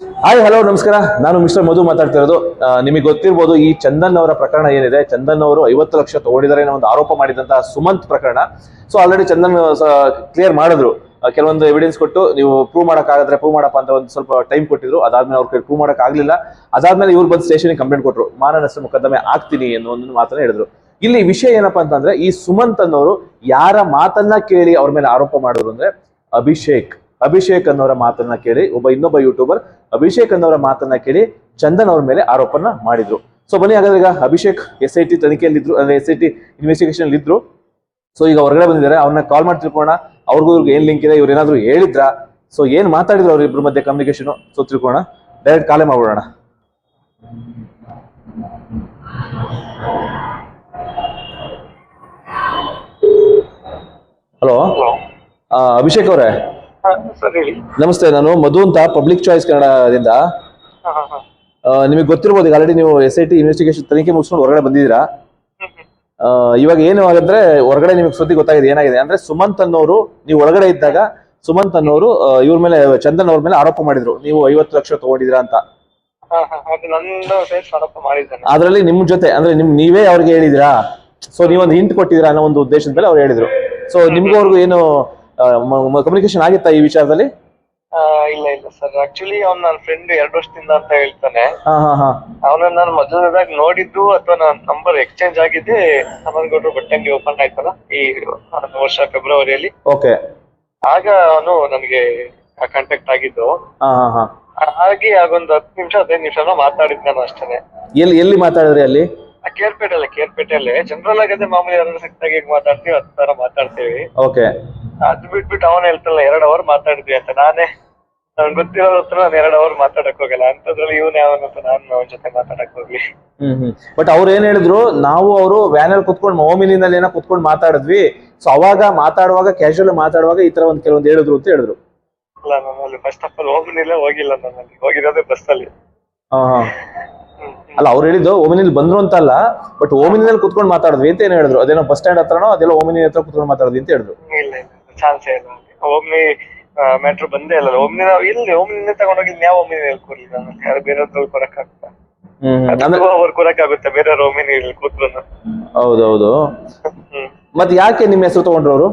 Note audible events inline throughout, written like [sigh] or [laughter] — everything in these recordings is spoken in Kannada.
ಹಾಯ್ ಹಲೋ ನಮಸ್ಕಾರ. ನಾನು ಮಿಸ್ಟರ್ ಮಧು ಮಾತಾಡ್ತಿರೋದು. ನಿಮಗೆ ಗೊತ್ತಿರ್ಬೋದು ಈ ಚಂದನ್ ಅವರ ಪ್ರಕರಣ ಏನಿದೆ. ಚಂದನ್ ಅವರು ಐವತ್ತು ಲಕ್ಷ ತಗೊಂಡಿದ್ದಾರೆ ಅನ್ನೋ ಒಂದು ಆರೋಪ ಮಾಡಿದಂತಹ ಸುಮಂತ್ ಪ್ರಕರಣ. ಸೊ ಆಲ್ರೆಡಿ ಚಂದನ್ ಕ್ಲಿಯರ್ ಮಾಡಿದ್ರು. ಕೆಲವೊಂದು ಎವಿಡೆನ್ಸ್ ಕೊಟ್ಟು ನೀವು ಪ್ರೂವ್ ಮಾಡೋಕ್ಕಾಗದ್ರೆ ಪ್ರೂವ್ ಮಾಡಪ್ಪ ಅಂತ ಒಂದು ಸ್ವಲ್ಪ ಟೈಮ್ ಕೊಟ್ಟಿದ್ರು. ಅದಾದ್ಮೇಲೆ ಅವ್ರ ಕೈ ಪ್ರೂವ್ ಮಾಡಕ್ ಆಗ್ಲಿಲ್ಲ ಅದಾದ್ಮೇಲೆ ಇವ್ರು ಬಂದು ಸ್ಟೇಷನ್ಗೆ ಕಂಪ್ಲೇಂಟ್ ಕೊಟ್ಟರು ಮಾನನಷ್ಟ ಮೊಕದ್ದಮೆ ಆಗ್ತೀನಿ ಅನ್ನೋ ಒಂದು ಮಾತನ್ನ ಹೇಳಿದ್ರು. ಇಲ್ಲಿ ವಿಷಯ ಏನಪ್ಪಾ ಅಂತಂದ್ರೆ ಈ ಸುಮಂತ್ ಅನ್ನೋರು ಯಾರ ಮಾತನ್ನ ಕೇಳಿ ಅವ್ರ ಮೇಲೆ ಆರೋಪ ಮಾಡಿದ್ರು ಅಂದ್ರೆ ಅಭಿಷೇಕ್. ಅಭಿಷೇಕ್ ಅನ್ನೋರ ಮಾತನ್ನ ಕೇಳಿ ಒಬ್ಬ ಇನ್ನೊಬ್ಬ ಯೂಟ್ಯೂಬರ್ ಅಭಿಷೇಕ್ ಅನ್ನೋರ ಮಾತನ್ನ ಕೇಳಿ ಚಂದನ್ ಅವ್ರ ಮೇಲೆ ಆರೋಪನ ಮಾಡಿದ್ರು. ಸೊ ಬನ್ನಿ ಹಾಗಾದ್ರೆ ಈಗ ಅಭಿಷೇಕ್ ಎಸ್ ಐ ಟಿ ತನಿಖೆಯಲ್ಲಿದ್ರು ಅಂದ್ರೆ ಎಸ್ ಐ ಟಿ ಇನ್ವೆಸ್ಟಿಗೇಷನ್ ಇದ್ರು. ಸೊ ಈಗ ಹೊರಗಡೆ ಬಂದಿದ್ದಾರೆ ಅವ್ರನ್ನ ಕಾಲ್ ಮಾಡಿ ತಿಳ್ಕೋಣ ಅವ್ರಿಗೂ ಇವ್ರಿಗೆ ಏನ್ ಲಿಂಕ್ ಇದೆ ಇವ್ರು ಏನಾದ್ರು ಹೇಳಿದ್ರಾ? ಸೊ ಏನ್ ಮಾತಾಡಿದ್ರು ಅವ್ರ ಇಬ್ರು ಮಧ್ಯೆ ಕಮ್ಯುನಿಕೇಶನ್ ಸೊ ತಿಳ್ಕೋಣ ಡೈರೆಕ್ಟ್ ಕಾಲೇ ಮಾಡ್ಬಿಡೋಣ. ಹಲೋ ಹಲೋ ಅಭಿಷೇಕ್ ಅವರೇ. ಸರ್ ಹೇಳಿ. ನಮಸ್ತೆ ನಾನು ಮಧು ಅಂತ ಪಬ್ಲಿಕ್ ಚಾಯ್ಸ್ ಕನ್ನಡದಿಂದ. ಹಾ, ಹಾ, ಹಾ. ನಿಮಗೆ ಗೊತ್ತಿರ್ಬೋದು ಈಗ ಆಲ್ರೆಡಿ ನೀವು ಎಸ್ ಐ ಟಿ ಇನ್ವೆಸ್ಟಿಗೇಷನ್ ತನಿಖೆ ಮುಗಿಸ್ಕೊಂಡು ಹೊರಗಡೆ ಬಂದಿದ್ದೀರಾ. ಆ, ಇವಾಗ ಏನು ಆಗಿದ್ರೆ ಹೊರಗಡೆ ನಿಮಗೆ ಸುದ್ದಿ ಗೊತ್ತಾಗಿದೆ ಏನಾಗಿದೆ ಅಂದ್ರೆ ಸುಮಂತ್ ಅನ್ನೋರು ನೀವು ಒಳಗಡೆ ಇದ್ದಾಗ ಸುಮಂತ್ ಅನ್ನೋರು ಇವ್ರ ಮೇಲೆ ಚಂದನ್ ಅವ್ರ ಮೇಲೆ ಆರೋಪ ಮಾಡಿದ್ರು. ನೀವು ಐವತ್ತು ಲಕ್ಷ ತಗೊಂಡಿದ್ದೀರಾ ಅಂತ. ಹಾ, ಹಾ. ಅದು ನನ್ನ ಸೇರ್ಸ್ ಆರೋಪ ಮಾಡಿದ್ದಾನೆ. ಅದ್ರಲ್ಲಿ ನಿಮ್ ಜೊತೆ ಅಂದ್ರೆ ನಿಮ್ ನೀವೇ ಅವ್ರಿಗೆ ಹೇಳಿದಿರಾ ಸೊ ನೀವೊಂದು ಹಿಂಟ್ ಕೊಟ್ಟಿದ್ದೀರಾ ಅನ್ನೋ ಒಂದು ಉದ್ದೇಶದ ಮೇಲೆ ಅವ್ರು ಹೇಳಿದ್ರು. ಸೊ ನಿಮ್ಗೂ ಅವ್ರಿಗೂ ಏನು ಕಮ್ಯುನಿಕೇಶನ್ ಆಗಿತ್ತಾ ಈ ವಿಚಾರದಲ್ಲಿ? ಆ, ಇಲ್ಲ ಇಲ್ಲ ಸರ್ ಆಕ್ಚುಲಿ ಅವ್ನ್ ನನ್ನ ಫ್ರೆಂಡ್ ಎರಡು ವರ್ಷದಿಂದ ಅಂತ ಹೇಳ್ತಾನೆ. ಹಾ ಹಾ ಹಾ. ನಾನು ಮೊದಲನೇದಾಗ ನೋಡಿದ್ದು ಅಥವಾ ನನ್ನ ನಂಬರ್ ಎಕ್ಸ್ಚೇಂಜ್ ಆಗಿದೆ ಬಟ್ಟೆ ಅಂಗಡಿ ಓಪನ್ ಆಯ್ತಲ್ಲ ಈ ವರ್ಷ ಫೆಬ್ರವರಿಯಲ್ಲಿ ಓಕೆ ಆಗ ಅವನು ನನಗೆ ಕಾಂಟ್ಯಾಕ್ಟ್ ಆಗಿದ್ದು. ಹಾ ಹಾ ಹಾ. ಆ- ಹಾಗೆ ಆಗೊಂದು ಹತ್ತು ನಿಮಿಷ ಹದಿನೈದು ನಿಮಿಷ ಮಾತಾಡಿದ್ ನಾನು ಅಷ್ಟೇ ಎಲ್ಲಿ ಎಲ್ಲಿ ಮಾತಾಡಿದ್ರಿ ಅಲ್ಲಿ? ಕೇರ್ಪೇಟೆಲ್ಲ ಕೇರ್ಪೇಟೆಯಲ್ಲೇ ಜನರಲ್ ಆಗದೆ ಮಾಮೂಲಿ ಎಲ್ಲರೂ ಸಿಕ್ತಾಗ ಮಾತಾಡ್ತೀವಿ ಆ ತರ ಮಾತಾಡ್ತೀವಿ. ಓಕೆ ಅದ್ ಬಿಟ್ಬಿಟ್ಟು ಅವನ್ ಹೇಳ್ತಲ್ಲ ಎರಡ್ ಅವರ್ ಮಾತಾಡಿದ್ವಿ ಅಂತ. ನಾನೇ ನನ್ ಗೊತ್ತಿರೋದ್ರ ಹತ್ರ ನಾನು ಎರಡ್ ಅವರ್ ಮಾತಾಡಕ್ ಹೋಗಲ್ಲ. ಅಂತದ್ರಲ್ಲಿ ಇವನ್ ಅವನ ಅಂತ ನಾನು ಅವನ ಜೊತೆ ಮಾತಾಡಕ್ ಹೋಗ್ಲಿ. ಹ್ಮ್ ಹ್ಮ್. ಬಟ್ ಅವ್ರು ಏನ್ ಹೇಳಿದ್ರು ನಾವು ಅವರು ವ್ಯಾನಲ್ಲಿ ಕುತ್ಕೊಂಡು ಓಮಿನಿನಲ್ಲಿ ಏನೋ ಕುತ್ಕೊಂಡು ಮಾತಾಡಿದ್ವಿ. ಸೊ ಅವಾಗ ಮಾತಾಡುವಾಗ ಕ್ಯಾಶುವಲ್ ಮಾತಾಡುವಾಗ ಈ ತರ ಒಂದ್ ಕೆಲವೊಂದು ಹೇಳಿದ್ರು ಅಂತ ಹೇಳಿದ್ರು. ಅಲ್ಲ ನಮ್ಮಲ್ಲಿ ಅಲ್ಲಿ ಫಸ್ಟ್ ಆಫ್ ಆಲ್ ಓಮಿನಿಲ್ಲ ಹೋಗಿಲ್ಲ ನಮ್ಮಲ್ಲಿ. ಅಲ್ಲಿ ಹೋಗಿರೋದೇ ಬಸ್ ಅಲ್ಲಿ. ಹಾ. ಅಲ್ಲ ಅವ್ರು ಹೇಳಿದ್ದು ಓಮಿನಿಲ್ ಬಂದ್ರು ಅಂತ ಅಲ್ಲ ಬಟ್ ಓಮಿನಿನಲ್ಲಿ ಕುತ್ಕೊಂಡು ಮಾತಾಡಿದ್ವಿ ಅಂತ ಏನ್ ಹೇಳಿದ್ರು? ಅದೇನೋ ಬಸ್ ಸ್ಟ್ಯಾಂಡ್ ಹತ್ರನೋ ಅದೆಲ್ಲ ಓಮಿನಿ ಹತ್ರ ಕುತ್ಕೊಂಡು ಮಾತಾಡಿದ್ವಿ ಅಂತ ಹೇಳಿದ್ರು. ಇಲ್ಲ ಇಲ್ಲ. ಚಾನ್ಸೇ ಇಲ್ಲ ಒಮ್ಮೆ ಮೆಟ್ರೋ ಬಂದೇ ಇಲ್ಲ ಒಮ್ಮೆ ನಾವು ಇಲ್ಲಿ ಒಮ್ಮೆ ತಗೊಂಡೋಗಿ ಯಾವ ಒಮ್ಮೆ ಹೇಳ್ಕೊಡ್ಲಿ ನಾನು ಯಾರು ಬೇರೆ ಕೊರಕ್ ಆಗ್ತಾ ಹ್ಮ್. ಹ್ಮ್. ಅಂದ್ರೆ ಅವ್ರು ಕೊಡಕ್ ಆಗುತ್ತೆ ಬೇರೆ ಒಮ್ನಿ ಇಲ್ಲಿ ಕೂತ್ರು ಹೌದೌದು. ಹ್ಮ್. ಮತ್ ಯಾಕೆ ನಿಮ್ಮ ಹೆಸರು ತಗೊಂಡ್ರು ಅವರು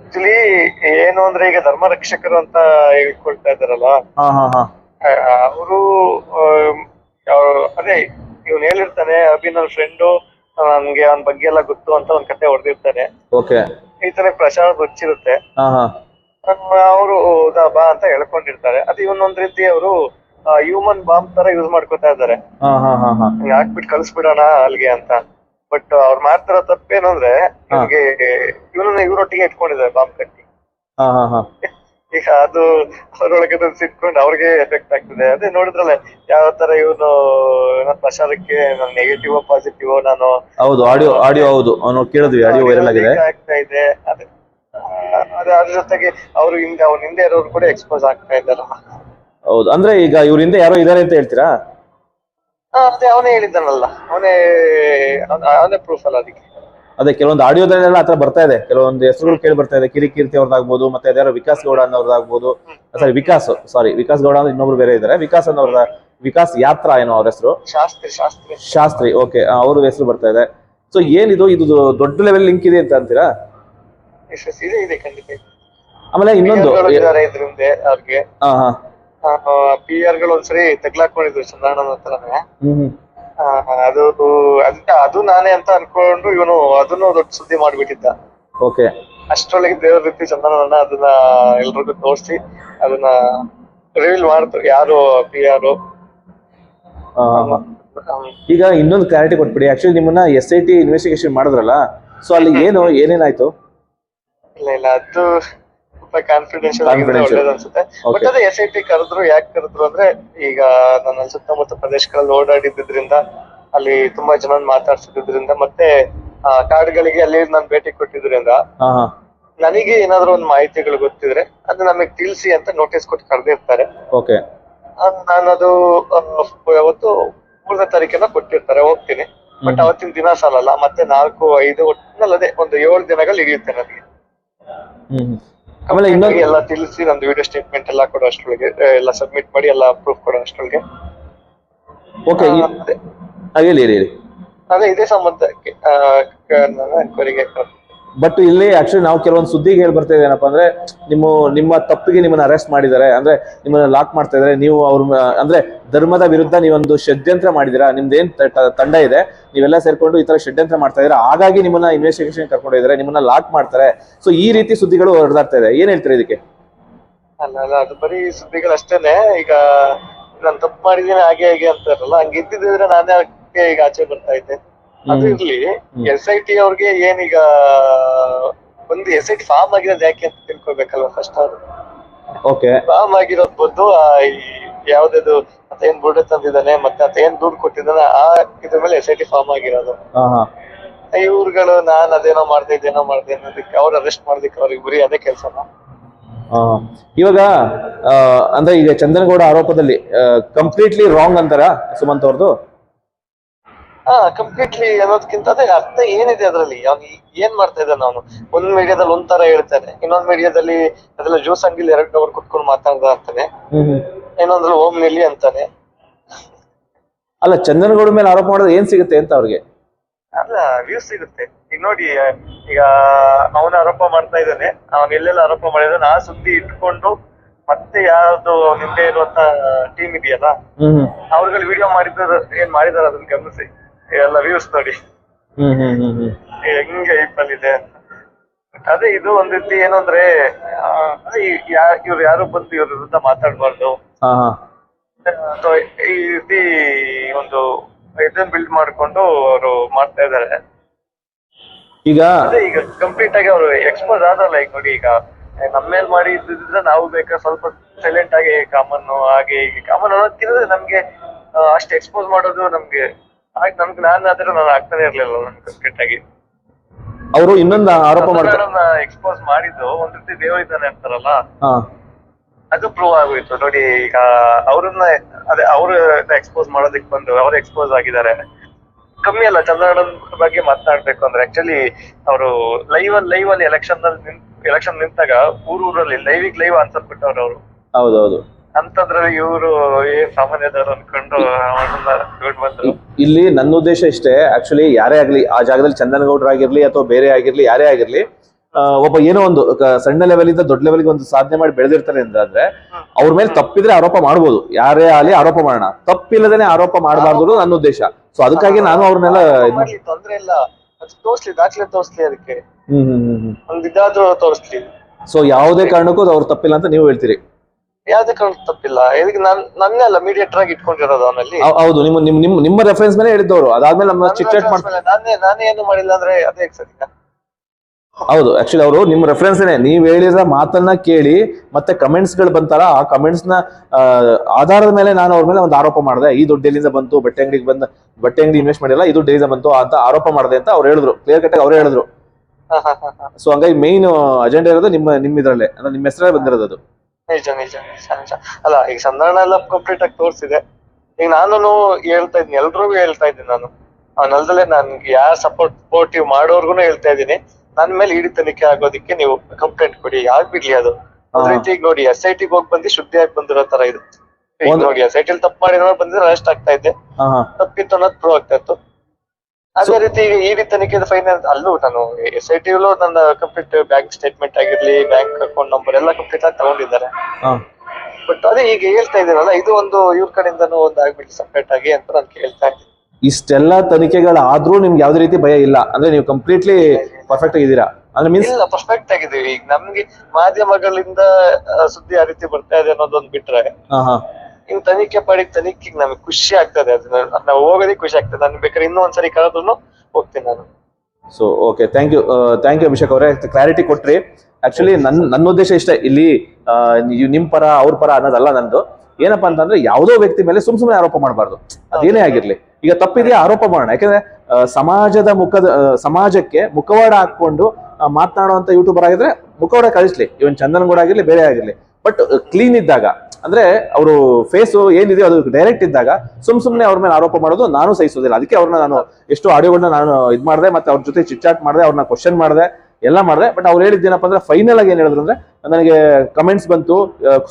ಆಕ್ಚುಲಿ ಏನು ಅಂದ್ರೆ ಈಗ ಧರ್ಮ ರಕ್ಷಕರು ಅಂತ ಹೇಳ್ಕೊಳ್ತಾ ಇದಾರಲ್ಲ ಅವರು ಅದೇ ಇವ್ನು ಹೇಳಿರ್ತಾನೆ ಅಭಿ ನನ್ನ ಫ್ರೆಂಡು ನನ್ಗೆ ಅವನ ಬಗ್ಗೆ ಎಲ್ಲ ಗೊತ್ತು ಅಂತ ಒಂದ್ ಕತೆ ಹೊಡೆದಿರ್ತಾನೆ. ಓಕೆ ಈ ತರ ಪ್ರಸಾದ ಗೊತ್ತಿರುತ್ತೆ ಹಾ ಹಾ. ಅವರು ಬಾ ಅಂತ ಹೇಳ್ಕೊಂಡಿರ್ತಾರೆ. ಅದು ಇವನೊಂದ್ ರೀತಿ ಅವರು ಹ್ಯೂಮನ್ ಬಾಂಬ್ ತರ ಯೂಸ್ ಮಾಡ್ಕೊತಾ ಇದ್ದಾರೆ. ಹಾ ಹಾ ಹಾ ಹಾ. ಹಿಂಗ್ ಹಾಕ್ಬಿಟ್ಟು ಕಳಿಸ್ಬಿಡೋಣ ಅಲ್ಲಿಗೆ ಅಂತ. ಬಟ್ ಅವ್ರು ಮಾಡ್ತಿರೋ ತಪ್ಪೇನಂದ್ರೆ ಇವ್ನಿಗೆ ಇವನನ್ನ ಇವ್ರೊಟ್ಟಿಗೆ ಇಟ್ಕೊಂಡಿದ್ದಾರೆ ಬಾಂಬ್ ಕಟ್ಟಿ. ಹಾ ಹಾ ಹಾ. ಈಗ ಅದು ಅದರೊಳಗೆ ಸಿಟ್ಕೊಂಡು ಅವ್ರಿಗೆ ಎಫೆಕ್ಟ್ ಆಗ್ತದೆ. ಅದೇ ನೋಡಿದ್ರಲ್ಲ ಯಾವ ತರ ಇವನು ಪ್ರಸಾರಕ್ಕೆ ನಾನು ನೆಗೆಟಿವ್ ಪಾಸಿಟಿವ್ ನಾನು ಹೌದು ಆಡಿಯೋ ಆಡಿಯೋ ಹೌದು. ಅವನು ಕೇಳಿದ್ವಿ ಆಡಿಯೋ ವೈರಲ್ ಆಗಿದೆ. ಆಗ್ತಾ ಇದೆ. ಅದೇ. ಅದೇ ಅದ್ರ ಜೊತೆಗೆ ಅವರು ಹಿಂದೆ ಅವ್ನ ಹಿಂದೆ ಇರೋರು ಕೂಡ ಎಕ್ಸ್ಪೋಸ್ ಆಗ್ತಾ ಇದ್ದಾರಾ ಹೌದು. ಅಂದ್ರೆ ಈಗ ಇವ್ರ ಹಿಂದೆ ಯಾರೋ ಇದಾರೆ ಅಂತ ಹೇಳ್ತೀರಾ? ಅದೇ ಅವನೇ ಹೇಳಿದ್ದಾನಲ್ಲ. ಅವನೇ ಅವನೇ ಪ್ರೂಫ್ ಅಲ್ಲ ಅದಕ್ಕೆ. ಅದೇ ಕೆಲವೊಂದು ಆಡಿಯೋದಲ್ಲೆಲ್ಲ ಆತರ ಬರ್ತಾ ಇದೆ. ಕೆಲವೊಂದು ಹೆಸರುಗಳು ಕೇಳಿ ಬರ್ತಾ ಇದೆ. ಕಿರಿಕೀರ್ತಿ ಅವ್ರದ್ದಾಗ್ಬೋದು ಮತ್ತೆ ಅದೇ ವಿಕಾಸ್ ಗೌಡ ಅನ್ನೋರ್ದಾಗ್ಬೋದು. ಸಾರಿ ವಿಕಾಸ್ ಸಾರಿ ವಿಕಾಸ್ ಗೌಡ ಅಂದ್ರೆ ಇನ್ನೊಬ್ರು ಬೇರೆ ಇದಾರೆ ವಿಕಾಸ್ ಅನ್ನೋರ್ದ ವಿಕಾಸ್ ಯಾತ್ರಾ ಏನೋ ಅವ್ರ ಹೆಸರು. ಶಾಸ್ತ್ರಿ ಶಾಸ್ತ್ರಿ. ಶಾಸ್ತ್ರಿ ಓಕೆ ಅವ್ರ ಹೆಸರು ಬರ್ತಾ ಇದೆ. ಸೊ ಏನಿದು? ಇದು ದೊಡ್ಡ ಲೆವೆಲ್ ಲಿಂಕ್ ಇದೆ ಅಂತ ಅಂತೀರಾ? ಇದೆ ಖಂಡಿತ ಆಮೇಲೆ ಇನ್ನೊಂದು ಇದ್ರಿಂದ ಅವ್ರಿಗೆ. ಹಾ ಹಾ. ಪಿ ಆರ್ಗಳು ಒಂದ್ಸರಿ ತಗ್ಲಾಕೊಂಡಿದ್ರು ಚಂದ್ರಣ್ಣನ ಹತ್ರನೇ. ಅದು ಅದಕ್ಕೆ ಅದು ನಾನೇ ಅಂತ ಅನ್ಕೊಂಡು ಇವನು ಅದನ್ನು ದೊಡ್ಡ ಸುದ್ದಿ ಮಾಡ್ಬಿಟ್ಟಿದ್ದ. ಓಕೆ ಅಷ್ಟರೊಳಗೆ ದೇವ್ರ ರೀತಿ ಚಂದನನ್ನ ಅದನ್ನ ಎಲ್ರಿಗೂ ತೋರಿಸಿ ಅದನ್ನ ರಿವೀಲ್ ಮಾಡ್ತು. ಯಾರು ಪಿ ಆರ್ ಈಗ ಇನ್ನೊಂದು ಕ್ಲಾರಿಟಿ ಕೊಟ್ಬಿಡಿ. ಆಕ್ಚುಲಿ ನಿಮ್ಮನ್ನ ಎಸ್ ಐ ಟಿ ಇನ್ವೆಸ್ಟಿಗೇಷನ್ ಮಾಡಿದ್ರಲ್ಲ ಸೊ ಅಲ್ಲಿ ಏನು ಏನೇನಾಯ್ತು? ಇಲ್ಲ ಇಲ್ಲ ಅದು ಸ್ವಲ್ಪ ಕಾನ್ಫಿಡೆನ್ಶಿಯಲ್ ಆಗಿದ್ರೆ. ಒಳ್ಳೇದು ಅನ್ಸುತ್ತೆ. ಬಟ್. ಅದೇ ಎಸ್ ಐ ಟಿ ಕರೆದ್ರು ಯಾಕೆ ಕರೆದ್ರು ಅಂದ್ರೆ ಈಗ ನನ್ನ ಸುತ್ತಮುತ್ತ ಪ್ರದೇಶಗಳಲ್ಲಿ ಓಡಾಡಿದ್ರಿಂದ ಅಲ್ಲಿ ತುಂಬಾ ಜನ ಮಾತಾಡ್ಸಿದ್ರಿಂದ ಮತ್ತೆ ಕಾರ್ಡ್ಗಳಿಗೆ ಕಾಡುಗಳಿಗೆ ಅಲ್ಲಿ ನಾನು ಭೇಟಿ ಕೊಟ್ಟಿದ್ರಿಂದ ನನಗೆ ಏನಾದ್ರು ಒಂದು ಮಾಹಿತಿಗಳು ಗೊತ್ತಿದ್ರೆ ಅದು ನಮಗೆ ತಿಳಿಸಿ ಅಂತ ನೋಟಿಸ್ ಕೊಟ್ಟು ಕರೆದಿರ್ತಾರೆ. ನಾನು ಅದು ಯಾವತ್ತು ಮೂರನೇ ತಾರೀಕಿನ ಕೊಟ್ಟಿರ್ತಾರೆ ಹೋಗ್ತೀನಿ. ಬಟ್ ಅವತ್ತಿನ ದಿನ ಸಾಲಲ್ಲ ಮತ್ತೆ ನಾಲ್ಕು ಐದು ಒಟ್ಟಿನಲ್ಲಿ ಅದೇ ಒಂದು ಏಳು ದಿನಗಳು ಹಿಡಿಯುತ್ತೆ ನನಗೆ. ಆಮೇಲೆ ಇನ್ನೊಂದು ಎಲ್ಲ ತಿಳಿಸಿ ನಮ್ದು ವಿಡಿಯೋ ಸ್ಟೇಟ್ಮೆಂಟ್ ಎಲ್ಲ ಕೊಡೋ ಅಷ್ಟೊಳಗೆ ಎಲ್ಲ ಸಬ್ಮಿಟ್ ಮಾಡಿ ಎಲ್ಲ ಪ್ರೂಫ್ ಕೊಡೋ ಅಷ್ಟೊಳಗೆ ಓಕೆ ಅದೇ. ಹೇಳಿ ಹೇಳಿ ಹೇಳಿ. ಅದೇ ಇದೇ ಸಂಬಂಧಕ್ಕೆ ಎನ್ಕ್ವೈರಿಗೆ ಬಟ್ ಇಲ್ಲಿ ಆಕ್ಚುಲಿ ನಾವು ಕೆಲವೊಂದು ಸುದ್ದಿಗೆ ಹೇಳಿ ಬರ್ತಾ ಅಂದ್ರೆ, ನಿಮ್ಮ ನಿಮ್ಮ ತಪ್ಪಿಗೆ ನಿಮ್ಮನ್ನ ಅರೆಸ್ಟ್ ಮಾಡಿದ್ದಾರೆ. ಅಂದ್ರೆ ನಿಮ್ಮನ್ನ ಲಾಕ್ ಮಾಡ್ತಾ ಇದ್ದಾರೆ. ನೀವು ಅವ್ರ, ಅಂದ್ರೆ ಧರ್ಮದ ವಿರುದ್ಧ ನೀವೊಂದು ಷಡ್ಯಂತ್ರ ಮಾಡಿದಿರಾ ನಿಮ್ದು ಏನ್ ತ- ತಂಡ ಇದೆ? ನೀವೆಲ್ಲ ಸೇರ್ಕೊಂಡು ಈ ತರ ಷಡ್ಯಂತ್ರ ಮಾಡ್ತಾ ಇದ್ದೀರಾ? ಹಾಗಾಗಿ ನಿಮ್ಮನ್ನ ಇನ್ವೆಸ್ಟಿಗೇಷನ್ ಕರ್ಕೊಂಡಿದ್ದಾರೆ ನಿಮ್ಮನ್ನ ಲಾಕ್ ಮಾಡ್ತಾರೆ. ಸೊ ಈ ರೀತಿ ಸುದ್ದಿಗಳು ಹೊರದಾಡ್ತಾ ಇದೆ. ಏನ್ ಹೇಳ್ತಾರೆ ಇದಕ್ಕೆ? ಅಲ್ಲ ಅದು ಬರೀ ಸುದ್ದಿಗಳು ಅಷ್ಟೇನೆ. ಈಗ ನಾನು ತಪ್ಪು ಮಾಡಿದೀನಿ ಹಾಗೆ ಹಾಗೆ ಅಂತಾರಲ್ಲ. ಹಂಗೆ ಇದ್ದಿದ್ರೆ ನಾನೇ ಈಗ ಆಚೆ ಬರ್ತಾ ಇದ್ದೆ. ಅದು ಇರ್ಲಿ. ಎಸ್ ಐ ಟಿ ಅವ್ರಿಗೆ ಏನೀಗ ಒಂದು ಎಸ್ ಐ ಟಿ ಫಾರ್ಮ್ ಆಗಿರೋದು ಯಾಕೆ ಅಂತ ತಿಳ್ಕೊಬೇಕಲ್ವಾ ಫಸ್ಟ್ ಅವರು? ಓಕೆ ಫಾರ್ಮ್ ಆಗಿರೋದ್ ಬಂದು ಯಾವ್ದದು ಆತ ಏನ್ ಬುಡ ತಂದಿದ್ದಾನೆ ಮತ್ತೆ ಅತ ಏನ್ ದುಡ್ಡು ಕೊಟ್ಟಿದ್ದಾನೆ ಆ ಇದ್ರ ಮೇಲೆ ಎಸ್ ಐ ಟಿ ಫಾರ್ಮ್ ಆಗಿರೋದು. ಇವ್ರುಗಳು ನಾನ್ ಅದೇನೋ ಮಾಡ್ದೆ ಇದೇನೋ ಮಾಡ್ದೆ ಅನ್ನೋದಕ್ಕೆ ಅವ್ರು ಅರೆಸ್ಟ್ ಮಾಡ್ದಿಕ್ಕೆ ಅವ್ರಿಗೆ ಬರೀ ಅದೇ ಕೆಲ್ಸನ? ಇವಾಗ ಅಂದ್ರೆ ಈಗ ಚಂದನಗೌಡ ಆರೋಪದಲ್ಲಿ ಕಂಪ್ಲೀಟ್ಲಿ ರಾಂಗ್ ಅಂತಾರ ಸುಮಂತ್ ಅವ್ರದ್ದು ಹಾ ಕಂಪ್ಲೀಟ್ಲಿ ಅನ್ನೋದಕ್ಕಿಂತ ಅದೇ ಅರ್ಥ ಏನಿದೆ ಅದ್ರಲ್ಲಿ? ಅವ್ನು ಏನ್ ಮಾಡ್ತಾ ಇದ್ದಾನೆ ಅವನು ಒಂದ್ ಮೀಡಿಯಾದಲ್ಲಿ ಒಂದ್ ತರ ಹೇಳ್ತಾನೆ. ಇನ್ನೊಂದ್ ಮೀಡಿಯಾದಲ್ಲಿ ಅದೆಲ್ಲ ಜ್ಯೂಸ್ ಅಂಗಿಲ್ ಎರಡ್ ಅವರ್ ಕುತ್ಕೊಂಡು ಮಾತಾಡ್ದ ಅಂತಾನೆ. ಇನ್ನೊಂದ್ರಲ್ಲಿ ಓಂ ನಿಲ್ಲಿ ಅಂತಾನೆ. ಅಲ್ಲ ಚಂದನಗೌಡ ಮೇಲೆ ಆರೋಪ ಮಾಡೋದು ಏನ್ ಸಿಗುತ್ತೆ ಅಂತ ಅವ್ರಿಗೆ? ಅಲ್ಲ ವ್ಯೂಸ್ ಸಿಗುತ್ತೆ. ಈಗ ನೋಡಿ ಈಗ ಅವನ ಆರೋಪ ಮಾಡ್ತಾ ಇದ್ದಾನೆ. ಅವನ್ ಎಲ್ಲೆಲ್ಲ ಆರೋಪ ಮಾಡಿದಾನೆ ಆ ಸುದ್ದಿ ಇಟ್ಕೊಂಡು ಮತ್ತೆ ಯಾವ್ದು ಹಿಂದೆ ಇರುವಂತ ಟೀಮ್ ಇದೆಯಲ್ಲ ಅವ್ರುಗಳು ವಿಡಿಯೋ ಮಾಡಿದ್ರು ಏನ್ ಮಾಡಿದಾರೆ ಅದನ್ನ ಗಮನಿಸಿ. ಎಲ್ಲ ವ್ಯೂಸ್ ನೋಡಿ. ಹ್ಮ್ ಹ್ಮ್ ಹ್ಮ್ ಹ್ಮ್. ಹೆಂಗೆ ಇದೆ ಅಂತ. ಅದೇ ಇದು ಒಂದ್ ರೀತಿ ಏನು ಅಂದ್ರೆ ಆ, ಅದೇ ಈ ಯಾ- ಇವ್ರು ಯಾರು ಬಂದು ಇವ್ರ ವಿರುದ್ಧ ಮಾತಾಡಬಾರ್ದು. ಹಾ ಹಾ. ಅಥವಾ ಈ ರೀತಿ ಒಂದು ಇದನ್ನ ಬಿಲ್ಡ್ ಮಾಡ್ಕೊಂಡು ಅವರು ಮಾಡ್ತಾ ಇದಾರೆ. ಈಗ ಅದೇ ಈಗ ಕಂಪ್ಲೀಟ್ ಆಗಿ ಅವರು ಎಕ್ಸ್ಪೋಸ್ ಆದಲ್ಲ ಈಗ ನೋಡಿ ಈಗ. ನಮ್ಮ ಮೇಲೆ ಮಾಡಿ ಇದ್ದಿದ್ರೆ ನಾವು ಬೇಕಾ ಸ್ವಲ್ಪ ಸೈಲೆಂಟ್ ಆಗಿ ಕಾಮನ್ ಹಾಗೆ ಹೀಗೆ ಕಾಮನ್ ಅನ್ನೋದಕ್ಕಿಂತ ನಮ್ಗೆ ಆ, ಅಷ್ಟು ಎಕ್ಸ್ಪೋಸ್ ಮಾಡೋದು ನಮ್ಗೆ ಆಗ ನಮ್ಗೆ ನಾನು ಆದ್ರೆ ನಾನು ಆಗ್ತಾನೆ ಇರ್ಲಿಲ್ಲ ನನ್ ಆಗಿ ಅವರು ಇನ್ನೊಂದು ಆರೋಪ ಮಾಡ್ತಾರೆ ಎಕ್ಸ್ಪೋಸ್ ಮಾಡಿದ್ದು ಒಂದ್ ರೀತಿ ದೇವ ಇದ್ದಾನೆ ಅಂತಾರಲ್ಲ? ಹಾ. ಅದು ಪ್ರೂವ್ ಆಗೋಯ್ತು. ನೋಡಿ ಈಗ ಅವ್ರನ್ನ ಅದೇ ಅವ್ರು ಎಕ್ಸ್ಪೋಸ್ ಮಾಡೋದಕ್ಕೆ ಬಂದು ಅವ್ರು ಎಕ್ಸ್ಪೋಸ್ ಆಗಿದ್ದಾರೆ. ಕಮ್ಮಿ ಅಲ್ಲ ಚಂದ್ರಗೌಡನ್ ಬಗ್ಗೆ ಮಾತನಾಡ್ಬೇಕು ಅಂದ್ರೆ ಆಕ್ಚುಲಿ ಅವರು ಲೈವ್ ಅಲ್ಲಿ ಲೈವ್ ಅಲ್ಲಿ ಎಲೆಕ್ಷನ್ ಎಲೆಕ್ಷನ್ ನಿಂತಾಗ ಊರೂರಲ್ಲಿ ಲೈವಿಗ್ ಲೈವ್ ಆನ್ಸರ್ ಕೊಟ್ಟವ್ರು ಅವರು. ಹೌದೌದು. ಅಂತದ್ರಲ್ಲಿ ಇವರು ಏನ್ ಸಾಮಾನ್ಯದವ್ರು ಅನ್ಕೊಂಡು ಬಂದ್ರು. ಇಲ್ಲಿ ನನ್ನ ಉದ್ದೇಶ ಇಷ್ಟೇ ಆಕ್ಚುಲಿ ಯಾರೇ ಆಗ್ಲಿ ಆ ಜಾಗದಲ್ಲಿ ಚಂದನಗೌಡರ್ ಆಗಿರ್ಲಿ ಅಥವಾ ಬೇರೆ ಆಗಿರ್ಲಿ ಯಾರೇ ಆಗಿರ್ಲಿ ಒಬ್ಬ ಏನೋ ಒಂದು ಸಣ್ಣ ಲೆವೆಲ್ ಇಂದ ದೊಡ್ಡ ಲೆವೆಲ್ಗೆ ಒಂದು ಸಾಧನೆ ಮಾಡಿ ಬೆಳೆದಿರ್ತಾರೆ ಅಂದ್ರೆ ಅವ್ರ ಮೇಲೆ ತಪ್ಪಿದ್ರೆ ಆರೋಪ ಮಾಡ್ಬೋದು. ಯಾರೇ ಆಗಲಿ ಆರೋಪ ಮಾಡೋಣ. ತಪ್ಪಿಲ್ಲದೇನೆ ಆರೋಪ ಮಾಡಬಾರ್ದು ನನ್ನ ಉದ್ದೇಶ. ಸೊ ಅದಕ್ಕಾಗಿ ನಾನು ಅವ್ರನ್ನೆಲ್ಲ ತೊಂದ್ರೆ ಇಲ್ಲ. ಅದು ತೋರ್ಸ್ಲಿ ದಾಖಲೆ ತೋರಿಸ್ಲಿ ಅದಕ್ಕೆ. ಹ್ಮ್ ಹ್ಮ್ ಹ್ಮ್ ಹ್ಮ್. ಒಂದ್ ಇದಾದ್ರೂ ತೋರ್ಸ್ಲಿ. ಸೊ ಯಾವುದೇ ಕಾರಣಕ್ಕೂ ಅವ್ರು ತಪ್ಪಿಲ್ಲ ಅಂತ ನೀವು ಹೇಳ್ತೀರಿ. ಯಾವ್ದೇ ಕಾರಣ ತಪ್ಪಿಲ್ಲ. ಇದಕ್ಕೆ ನಾನ್ ನನ್ನೇ ಅಲ್ಲ ಮೀಡಿಯೇಟರ್ ಆಗಿ ಇಟ್ಕೊಂಡಿರೋದು ಅವನಲ್ಲಿ. ಹೌದು ನಿಮ್ಮ ನಿಮ್ ನಿಮ್ ನಿಮ್ಮ ರೆಫರೆನ್ಸ್ ಮೇಲೆ ಹೇಳಿದ್ದವರು. ಅದಾದ್ಮೇಲೆ ನಮ್ಮ ಚಿಟ್ ಚಾಟ್ ಮಾಡ್ತಾರೆ ನಾನೇ ನಾನೇ ಏನು ಮಾಡಿಲ್ಲ ಅಂದ್ರೆ ಅದೇ ಸರಿ ಹೌದು ಆಕ್ಚುಲಿ ಅವರು ನಿಮ್ಮ ರೆಫರೆನ್ಸ್ ನೀವು ಹೇಳಿದ ಮಾತನ್ನ ಕೇಳಿ ಮತ್ತೆ ಕಮೆಂಟ್ಸ್ಗಳು ಬಂತಾರ ಆ ಕಮೆಂಟ್ಸ್ನ ಆಧಾರದ ಮೇಲೆ ನಾನು ಅವ್ರ ಮೇಲೆ ಒಂದು ಆರೋಪ ಮಾಡಿದೆ. ಈ ದುಡ್ಡು ಎಲ್ಲಿಂದ ಬಂತು ಬಟ್ಟೆ ಅಂಗಡಿಗೆ ಬಂದ ಬಟ್ಟೆ ಅಂಗಡಿ ಇನ್ವೆಸ್ಟ್ ಮಾಡಿಲ್ಲ ಇದು ಡೇಸ್ ಬಂತು ಅಂತ ಆರೋಪ ಮಾಡಿದೆ ಅಂತ ಅವ್ರು ಹೇಳಿದ್ರು. ಕ್ಲಿಯರ್ ಕಟ್ ಅವ್ರು ಅವರೇ ಹೇಳಿದ್ರು. [laughs] ಸೊ ಹಂಗಾಗಿ ಮೈನ್ ಅಜೆಂಡಾ ಇರೋದು ನಿಮ್ಮ ನಿಮ್ಮ ಇದ್ರಲ್ಲೇ. ಅಂದ್ರೆ ನಿಮ್ಮ ಹೆಸರೇ ಬಂದಿರೋದು ಅದು. ನಿಜ ನಿಜ ನಿಜ ಅಲ್ಲ ಈಗ ಸಂಧಾನ ಎಲ್ಲ ಕಂಪ್ಲೀಟ್ ಆಗಿ ತೋರ್ಸಿದೆ. ಈಗ ನಾನು ಹೇಳ್ತಾ ಇದ್ದೀನಿ ಎಲ್ರಿಗೂ ಹೇಳ್ತಾ ಇದ್ದೀನಿ ನಾನು. ಆ ನೆಲದಲ್ಲೇ ನನ್ಗೆ ಯಾರ್ ಸಪೋರ್ಟ್ ಸಪೋರ್ಟಿವ್ ಮಾಡೋರ್ಗುನು ಹೇಳ್ತಾ ಇದ್ದೀನಿ. ನನ್ ಮೇಲೆ ಇಡಿ ತನಿಖೆ ಆಗೋದಿಕ್ಕೆ ನೀವು ಕಂಪ್ಲೇಂಟ್ ಕೊಡಿ ಯಾಕ್ ಬಿಡ್ಲಿ ಅದು ಅದ್ರ ರೀತಿ ಈಗ ನೋಡಿ ಎಸ್ ಐ ಟಿಗೆ ಹೋಗಿ ಬಂದು ಆಗಿ ಬಂದಿರೋ ತರ ಇದು. ಈಗ ನೋಡಿ ಎಸ್ ಐ ಟಿಲಿ ತಪ್ಪು ಮಾಡಿರೋ ಬಂದಿದ್ರೆ ಅರೆಸ್ಟ್ ಆಗ್ತಾ ಇದ್ದೆ ತಪ್ಪಿತ್ತು ಅನ್ನೋದು ಪ್ರೂವ್ ಆಗ್ತಾ ಇತ್ತು. ಅದೇ ರೀತಿ ಈಗ ರೀತಿ ತನಿಖೆ ಫೈನಲ್ ಅಲ್ಲೂ ನಾನು ಎಸ್ ಐ ಟಿ ನನ್ನ ಕಂಪ್ಲೀಟ್ ಬ್ಯಾಂಕ್ ಸ್ಟೇಟ್ಮೆಂಟ್ ಆಗಿರ್ಲಿ ಬ್ಯಾಂಕ್ ಅಕೌಂಟ್ ನಂಬರ್ ಎಲ್ಲ ಕಂಪ್ಲೀಟ್ ಆಗಿ ತಗೊಂಡಿದ್ದಾರೆ. ಬಟ್ ಅದೇ ಈಗ ಹೇಳ್ತಾ ಇದ್ದೀನಲ್ಲ ಇದು ಒಂದು ಇವ್ರ ಕಡೆಯಿಂದನೂ ಒಂದು ಆಗ್ಬಿಟ್ಟು ಸಪ್ರೇಟ್ ಆಗಿ ಅಂತ ನಾನು ಕೇಳ್ತಾ ಇದ್ದೀನಿ. ಇಷ್ಟೆಲ್ಲ ತನಿಖೆಗಳಾದ್ರೂ ನಿಮ್ಗೆ ಯಾವ್ದೇ ರೀತಿ ಭಯ ಇಲ್ಲ. ಅಂದ್ರೆ ನೀವು ಕಂಪ್ಲೀಟ್ಲಿ ಪರ್ಫೆಕ್ಟ್ ಆಗಿದ್ದೀರಾ? ಅಂದ್ರೆ ಮೀನ್ಸ್ ಇಲ್ಲ ಪರ್ಫೆಕ್ಟ್ ಆಗಿದ್ದೀವಿ. ಈಗ ನಮ್ಗೆ ಮಾಧ್ಯಮಗಳಿಂದ ಸುದ್ದಿ ಆ ರೀತಿ ಬರ್ತಾ ಇದೆ ಅನ್ನೋದೊಂದು ಬಿಟ್ರೆ ಹಾ ತನಿಖೆ ಇನ್ ತನಿಖೆ ನಮಗೆ ಖುಷಿ ಆಗ್ತದೆ. ಅದನ್ನ ನಾವು ಹೋಗೋದಕ್ಕೆ ಖುಷಿ ಆಗ್ತದೆ. ನಾನು ಬೇಕಾದ್ರೆ ಇನ್ನೂ ಒಂದ್ಸರಿ ಕರೆದ್ರು ಹೋಗ್ತೀನಿ ನಾನು. So okay thank you thank you Abhishek ಅವರೇ. ಕ್ಲಾರಿಟಿ ಕೊಟ್ರಿ. ಆಕ್ಚುಲಿ ನನ್ನ ನನ್ನ ಉದ್ದೇಶ ಇಷ್ಟೇ. ಇಲ್ಲಿ ನಿಮ್ಮ ನಿಮ್ ಪರ ಅವ್ರ ಪರ ಅನ್ನೋದಲ್ಲ ನಂದು. ಏನಪ್ಪಾ ಅಂತಂದ್ರೆ ಯಾವುದೋ ವ್ಯಕ್ತಿ ಮೇಲೆ ಸುಮ್ ಸುಮ್ಮನೆ ಆರೋಪ ಮಾಡಬಾರ್ದು. ಅದೇನೇ ಆಗಿರ್ಲಿ. ಈಗ ತಪ್ಪಿದೆಯಾ ಆರೋಪ ಮಾಡೋಣ. ಯಾಕಂದ್ರೆ ಸಮಾಜದ ಮುಖದ ಸಮಾಜಕ್ಕೆ ಮುಖವಾಡ ಹಾಕೊಂಡು ಮಾತನಾಡುವಂತ ಯೂಟ್ಯೂಬರ್ ಆಗಿದ್ರೆ ಮುಖವಾಡ ಕಳಿಸ್ಲಿ. ಇವನ್ ಚಂದನಗೌಡ ಆಗಿರ್ಲಿ ಬೇರೆ ಆಗಿರ್ಲಿ. ಬಟ್ ಕ್ಲೀನ್ ಇದ್ದಾಗ, ಅಂದ್ರೆ ಅವರು ಫೇಸ್ ಏನಿದೆಯೋ ಅದು ಡೈರೆಕ್ಟ್ ಇದ್ದಾಗ ಸುಮ್ ಸುಮ್ನೆ ಅವ್ರ ಮೇಲೆ ಆರೋಪ ಮಾಡೋದು ನಾನು ಸಹಿಸೋದಿಲ್ಲ. ಅದಕ್ಕೆ ಅವ್ರನ್ನ ನಾನು ಎಷ್ಟು ಆಡಿಯೋಗಳನ್ನ ನಾನು ಇದ್ ಮಾಡಿದೆ, ಮತ್ತೆ ಅವ್ರ ಜೊತೆ ಚಿಟ್ಚಾಟ್ ಮಾಡಿದೆ, ಅವ್ರನ್ನ ಕ್ವಶನ್ ಮಾಡಿದೆ, ಎಲ್ಲ ಮಾಡಿದೆ. ಬಟ್ ಅವ್ರು ಹೇಳಿದ್ದೇನಪ್ಪ ಅಂದ್ರೆ ಫೈನಲ್ ಆಗಿ ಏನ್ ಹೇಳಿದ್ರು ಅಂದ್ರೆ, ನನಗೆ ಕಮೆಂಟ್ಸ್ ಬಂತು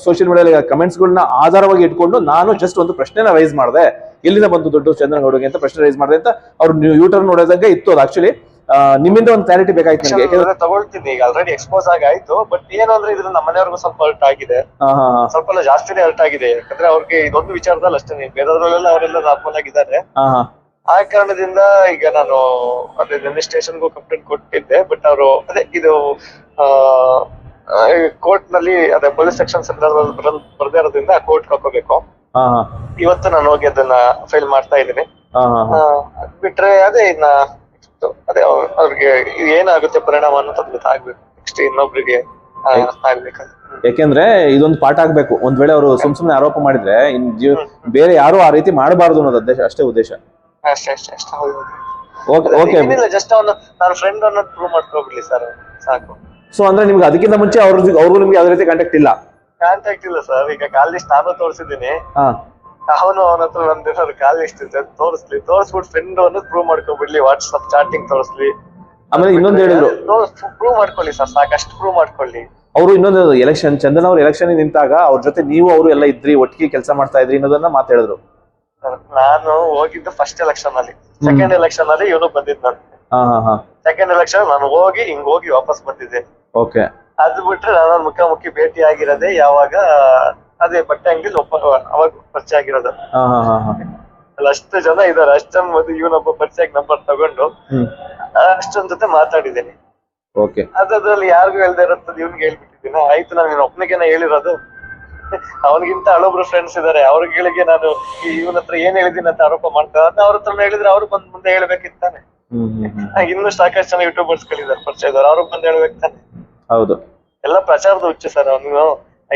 ಸೋಷಿಯಲ್ ಮೀಡಿಯಾದಲ್ಲಿ ಕಮೆಂಟ್ಸ್ಗಳನ್ನ ಆಧಾರವಾಗಿ ಇಟ್ಕೊಂಡು ನಾನು ಜಸ್ಟ್ ಒಂದು ಪ್ರಶ್ನೆನ ರೈಸ್ ಮಾಡಿದೆ. ಎಲ್ಲಿಂದ ಬಂತು ದೊಡ್ಡ ಚಂದ್ರಗೌಡಗೆ ಅಂತ ಪ್ರಶ್ನೆ ರೈಸ್ ಮಾಡಿದೆ ಅಂತ ಅವ್ರು ಯೂಟರ್ ನೋಡೋದಂಗೆ ಇತ್ತು ಅದು ಆಕ್ಚುಲಿ ನಿಮ್ಮಿಂದ ಒಂದು ಕ್ಲಾರಿಟಿ ಬೇಕಾಯ್ತು ನನಗೆ. ಯಾಕಂದ್ರೆ ತಗೊಳ್ತೀನಿ. ಈಗ ಆಲ್ರೆಡಿ ಎಕ್ಸ್ಪೋಸ್ ಆಗಿ ಆಯ್ತು. ಬಟ್ ಏನಂದ್ರೆ ಇದ್ರ ನಮ್ಮ ಮನೆಯವ್ರಿಗೂ ಸ್ವಲ್ಪ ಅಲ್ಟ್ ಆಗಿದೆ. ಸ್ವಲ್ಪ ಎಲ್ಲ ಜಾಸ್ತಿನೇ ಅಲ್ಟ್ ಆಗಿದೆ. ಯಾಕಂದ್ರೆ ಅವ್ರಿಗೆ ಇದೊಂದು ವಿಚಾರದಲ್ಲಿ ಅಷ್ಟೇ. ಬೇರೆದ್ರಲ್ಲೆಲ್ಲ ಅವರೆಲ್ಲ ನಾರ್ಮಲ್ ಆಗಿದ್ದಾರೆ. ಆ ಕಾರಣದಿಂದ ಈಗ ನಾನು ಅದೇ ನಿನ್ನೆ ಸ್ಟೇಷನ್ಗೂ ಕಂಪ್ಲೇಂಟ್ ಕೊಟ್ಟಿದ್ದೆ. ಬಟ್ ಅವರು ಅದೇ ಇದು ಕೋರ್ಟ್ನಲ್ಲಿ ಅದೇ ಪೊಲೀಸ್ ಸೆಕ್ಷನ್ ಬರದೇ ಇರೋದ್ರಿಂದ ಕೋರ್ಟ್ ಹಾಕೋಬೇಕು. ಇವತ್ತು ನಾನು ಹೋಗಿ ಅದನ್ನ ಫೈಲ್ ಮಾಡ್ತಾ ಇದ್ದೀನಿ. ಬಿಟ್ರೆ ಅದೇ ಇನ್ನ next ಅದೇ ಅವ್ರ್- ಅವ್ರಿಗೆ ಏನಾಗುತ್ತೆ ಪರಿಣಾಮ ಅನ್ನೋದು ಗೊತ್ತಾಗ್ಬೇಕು ನೆಕ್ಸ್ಟ್ ಇನ್ನೊಬ್ರಿಗೆ ಆಗ್ಬೇಕಂತ ಯಾಕೆಂದ್ರೆ ಇದೊಂದು ಪಾಠ ಆಗ್ಬೇಕು. ಒಂದ್ ವೇಳೆ ಅವರು ಸುಮ್ ಸುಮ್ನೆ ಆರೋಪ ಮಾಡಿದ್ರೆ ಇನ್ ಜೀವ ಬೇರೆ ಯಾರು ಆ ರೀತಿ ಮಾಡಬಾರ್ದು ಅನ್ನೋದು ಉದ್ದೇಶ ಅಷ್ಟೇ ಉದ್ದೇಶ. ಅಷ್ಟೇ ಅಷ್ಟೇ ಅಷ್ಟೇ. ಹೌದು ಓಕೆ ಓಕೆ. ಏನಿಲ್ಲ ಜಸ್ಟ್ ಅವನು ನಾನು ಫ್ರೆಂಡ್ ಅನ್ನೋದು ಪ್ರೂವ್ ಮಾಡ್ಕೊಬಿಡ್ಲಿ ಸರ್ ಸಾಕು. ಸೊ ಅಂದ್ರೆ ನಿಮ್ಗೆ ಅದಕ್ಕಿಂತ ಮುಂಚೆ ಅವ್ರ ಅವ್ರಿಗೂ ನಿಮ್ಗೆ ಯಾವ್ದೇ ರೀತಿ ಕಾಂಟ್ಯಾಕ್ಟ್ ಇಲ್ಲ? ಕಾಂಟ್ಯಾಕ್ಟ್ ಇಲ್ಲ ಸರ್ ಈಗ ಕಾಲ್ ಲಿಸ್ಟ್ ನಾನು ತೋರಿಸಿದ್ದೀನಿ. ಅವನು ಅವನ ಹತ್ರ ನಮ್ದು ಏನಾದ್ರು ಕಾಲ್ ಅಂತ ತೋರಿಸ್ಲಿ. ತೋರಿಸ್ಬಿಟ್ಟು ಫ್ರೆಂಡ್ ಅನ್ನೋದು ಪ್ರೂವ್ ಮಾಡ್ಕೊಂಡ್ಬಿಡ್ಲಿ ವಾಟ್ಸ್ಆಪ್ ಚಾಟಿಂಗ್ ತೋರಿಸ್ಲಿ. ಆಮೇಲೆ ಇನ್ನೊಂದು ಹೇಳಿದ್ರು. ಪ್ರೂವ್ ಮಾಡ್ಕೊಳ್ಳಿ ಸರ್ ಸಾಕಷ್ಟು ಪ್ರೂವ್ ಮಾಡ್ಕೊಳ್ಳಿ. ಅವರು ಇನ್ನೊಂದು ಎಲೆಕ್ಷನ್ ಚಂದನ್ ಅವ್ರು ಎಲೆಕ್ಷನ್ ನಿಂತಾಗ ಅವ್ರ ಜೊತೆ ನೀವು ಅವರು ಎಲ್ಲ ಇದ್ರಿ ಒಟ್ಟಿಗೆ ಕೆಲಸ ಮಾಡ್ತಾ ಇದ್ರಿ ಅನ್ನೋದನ್ನ ಮಾತಾಡಿದ್ರು ನಾನು ಹೋಗಿದ್ದು ಫಸ್ಟ್ ಎಲೆಕ್ಷನ್ ಅಲ್ಲಿ. ಸೆಕೆಂಡ್ ಎಲೆಕ್ಷನ್ ಅಲ್ಲಿ ಇವನು ಬಂದಿದ್ ನಾನು. ಸೆಕೆಂಡ್ ಎಲೆಕ್ಷನ್ ನಾನು ಹೋಗಿ ಹಿಂಗ್ ಹೋಗಿ ವಾಪಸ್ ಬಂದಿದ್ದೆ. ಓಕೆ. ಅದು ಬಿಟ್ರೆ ನಾನು ಮುಖಾಮುಖಿ ಭೇಟಿ ಆಗಿರೋದೇ ಯಾವಾಗ ಅದೇ ಬಟ್ಟೆ ಅಂಗಡಿ ಒಬ್ಬ ಅವಾಗ ಪರಿಚಯ ಆಗಿರೋದು. ಅಲ್ಲಿ ಅಷ್ಟು ಜನ ಇದಾರೆ ಅಷ್ಟು ಜನ ಮತ್ತೆ ಇವನೊಬ್ಬ ಪರಿಚಯ ನಂಬರ್ ತಗೊಂಡು ಅಷ್ಟೊಂದ್ ಜೊತೆ ಮಾತಾಡಿದ್ದೀನಿ. ಓಕೆ. ಅದ್ರಲ್ಲಿ ಯಾರಿಗೂ ಹೇಳ್ದೆ ಇರತ್ತದ ಇವ್ನಿಗೆ ಹೇಳ್ಬಿಟ್ಟಿದ್ದೀನಿ. ಆಯ್ತು ನಾನು ನಿನ್ನ ಒಬ್ಬನಿಗೆನ ಹೇಳಿರೋದು. ಅವನಿಗಿಂತ ಹಳೊಬ್ರು ಫ್ರೆಂಡ್ಸ್ ಇದಾರೆ. ಅವ್ರಿಗೆ ನಾನು ಇವನ ಹತ್ರ ಏನ್ ಹೇಳಿದೀನಿ ಅಂತ ಆರೋಪ ಮಾಡ್ತಾರೆ. ಅಂತ ಅವ್ರ ಹತ್ರ ಹೇಳಿದ್ರೆ ಅವ್ರು ಬಂದ್ ಮುಂದೆ ಹೇಳ್ಬೇಕಿತ್ತಾನೆ. ಇನ್ನೂ ಸಾಕಷ್ಟು ಜನ ಯೂಟ್ಯೂಬರ್ಸ್ ಗಳಿದ್ದಾರೆ ಪರಿಚಯ ಇದಾರೆ ಅವ್ರು ಬಂದ್ ಹೇಳ್ಬೇಕು ತಾನೆ ಹೌದು. ಎಲ್ಲ ಪ್ರಚಾರದ ಹುಚ್ಚು ಸರ್ ಅವನು.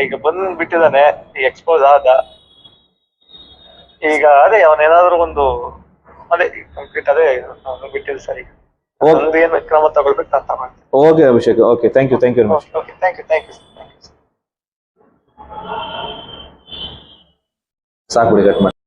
ಈಗ ಬಂದ್ ಬಿಟ್ಟಿದ್ದಾನೆ ಈಗ ಎಕ್ಸ್ಪೋಸ್ ಆದ. ಈಗ ಅದೇ ಅವನೇನಾದ್ರೂ ಒಂದು ಅದೇ ಕಂಪ್ಲೀಟ್ ಅದೇ ಬಿಟ್ಟಿದ್ದು ಸರ್. ಈಗ ಒಂದು ಏನು ಕ್ರಮ ತಗೊಳ್ಬೇಕು ನಾನು ತಗೊಳ್ತೀನಿ okay Abhishek okay thank you thank you very much okay thank you thank you thank you ಸಾಕು ಬಿಡಿ ಕಟ್ ಮಾಡಿ.